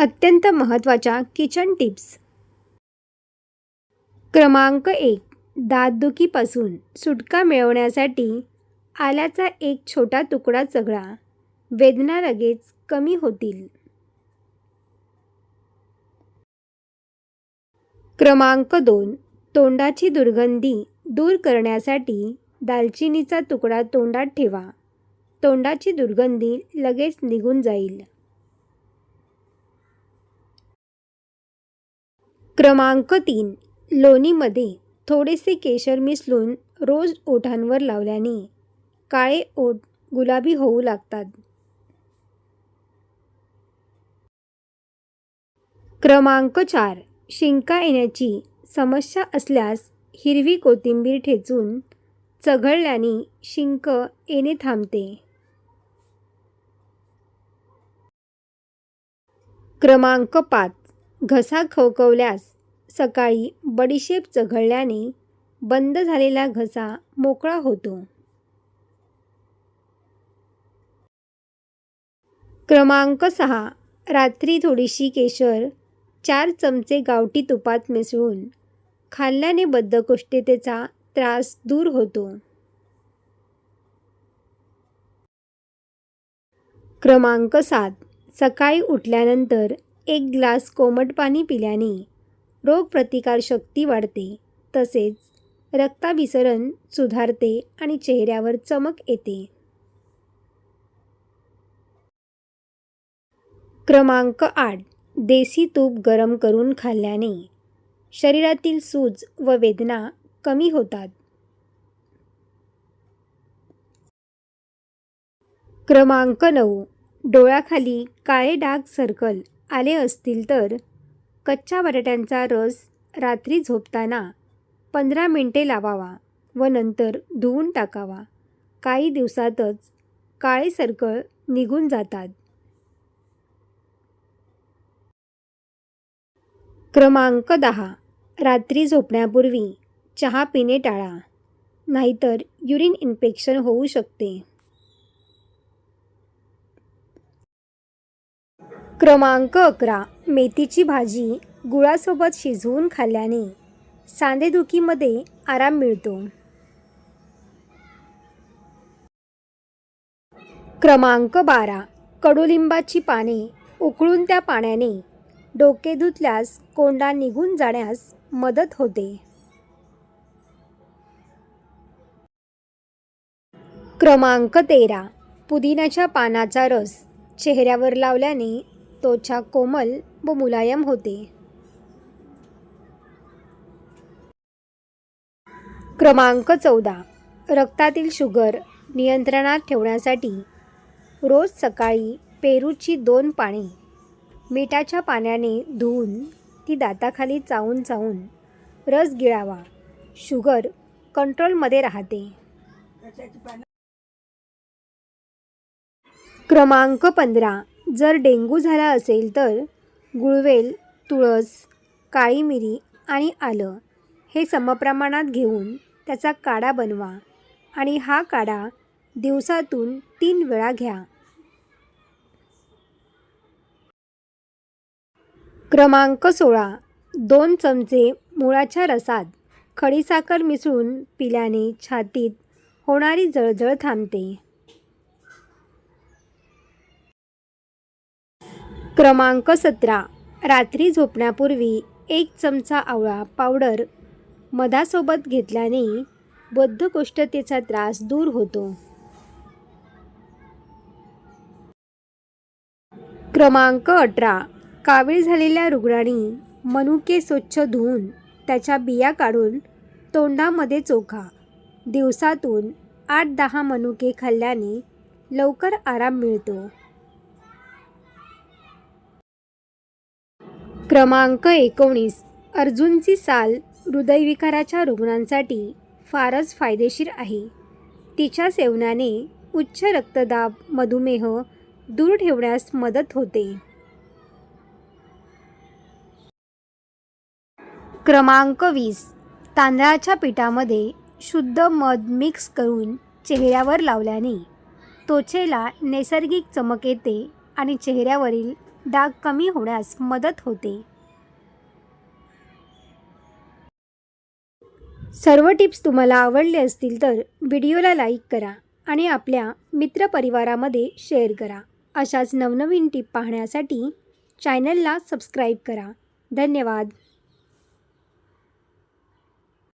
अत्यंत महत्त्वाच्या kitchen tips क्रमांक एक. दातदुखीपासून सुटका मिळवण्यासाठी आल्याचा एक छोटा तुकडा चगळा. वेदना लगेच कमी होतील. क्रमांक दोन. तोंडाची दुर्गंधी दूर करण्यासाठी दालचिनीचा तुकडा तोंडात ठेवा. तोंडाची दुर्गंधी लगेच निघून जाईल. क्रमांक तीन. लोणीमध्ये थोडेसे केशर मिसळून रोज ओठांवर लावल्याने काळे ओठ गुलाबी होऊ लागतात. क्रमांक चार. शिंका येण्याची समस्या असल्यास हिरवी कोथिंबीर ठेचून चघळल्याने शिंक येणे थांबते. क्रमांक पाच. घसा खवखवल्यास सकाळी बडीशेप चघळल्याने बंद झालेला घसा मोकळा होतो. क्रमांक सहा. रात्री थोडीशी केशर चार चमचे गावठी तुपात मिसळून खाल्ल्याने बद्धकोष्ठतेचा त्रास दूर होतो. क्रमांक सात. सकाळी उठल्यानंतर एक ग्लास कोमट पाणी पिल्याने रोगप्रतिकारशक्ती वाढते. तसेच रक्ताभिसरण सुधारते आणि चेहऱ्यावर चमक येते. क्रमांक आठ. देसी तूप गरम करून खाल्ल्याने शरीरातील सूज व वेदना कमी होतात. क्रमांक नऊ. डोळ्याखाली काळे डाग सर्कल आले असतील तर कच्च्या बटाट्यांचा रस रात्री झोपताना पंधरा मिनटे लावावा व नंतर धुवून टाकावा. काही दिवसातच काळे सर्कल निघून जातात. क्रमांक दहा. रात्री झोपण्यापूर्वी चहा पिणे टाळा. नाहीतर युरिन इन्फेक्शन होऊ शकते. क्रमांक अकरा. मेथीची भाजी गुळासोबत शिजवून खाल्ल्याने सांधेदुखीमध्ये आराम मिळतो. क्रमांक बारा. कडुलिंबाची पाने उकळून त्या पाण्याने डोके धुतल्यास कोंडा निघून जाण्यास मदत होते. क्रमांक तेरा. पुदिन्याच्या पानाचा रस चेहऱ्यावर लावल्याने त्वचा कोमल व मुलायम होते. क्रमांक चौदा. रक्तातील शुगर नियंत्रणात ठेवण्यासाठी रोज सकाळी पेरूची दोन पाने मिठाच्या पाण्याने धुवून ती दाताखाली चावून चावून रस गिळावा. शुगर कंट्रोलमध्ये राहते. क्रमांक पंधरा. जर डेंग्यू झाला असेल तर गुळवेल तुळस काळी मिरी आणि आलं हे समप्रमाणात घेऊन त्याचा काढा बनवा आणि हा काढा दिवसातून तीन वेळा घ्या. क्रमांक सोळा. दोन चमचे मुळाच्या रसात खडीसाखर मिसळून पिल्याने छातीत होणारी जळजळ थांबते. क्रमांक सतरा. रात्री झोपण्यापूर्वी एक चमचा आवळा पावडर मधासोबत घेतल्याने बद्धकोष्ठतेचा त्रास दूर होतो. क्रमांक अठरा. कावीळ झालेल्या रुग्णांनी मनुके स्वच्छ धुवून त्याच्या बिया काढून तोंडामध्ये चोखा. दिवसातून आठ दहा मनुके खाल्ल्याने लवकर आराम मिळतो. क्रमांक एकोणीस. अर्जुनची साल हृदयविकाराच्या रुग्णांसाठी फारच फायदेशीर आहे. तिच्या सेवनाने उच्च रक्तदाब मधुमेह दूर ठेवण्यास मदत होते. क्रमांक वीस. तांदळाच्या पिठामध्ये शुद्ध मध मिक्स करून चेहऱ्यावर लावल्याने त्वचेला नैसर्गिक चमक येते आणि चेहऱ्यावरील डाग कमी होण्यास मदत होते. सर्व टिप्स तुम्हाला आवडले असतील तर व्हिडिओला लाईक करा आणि आपल्या मित्रपरिवारामध्ये शेअर करा. अशाच नवनवीन टिप पाहण्यासाठी चॅनलला सबस्क्राईब करा. धन्यवाद.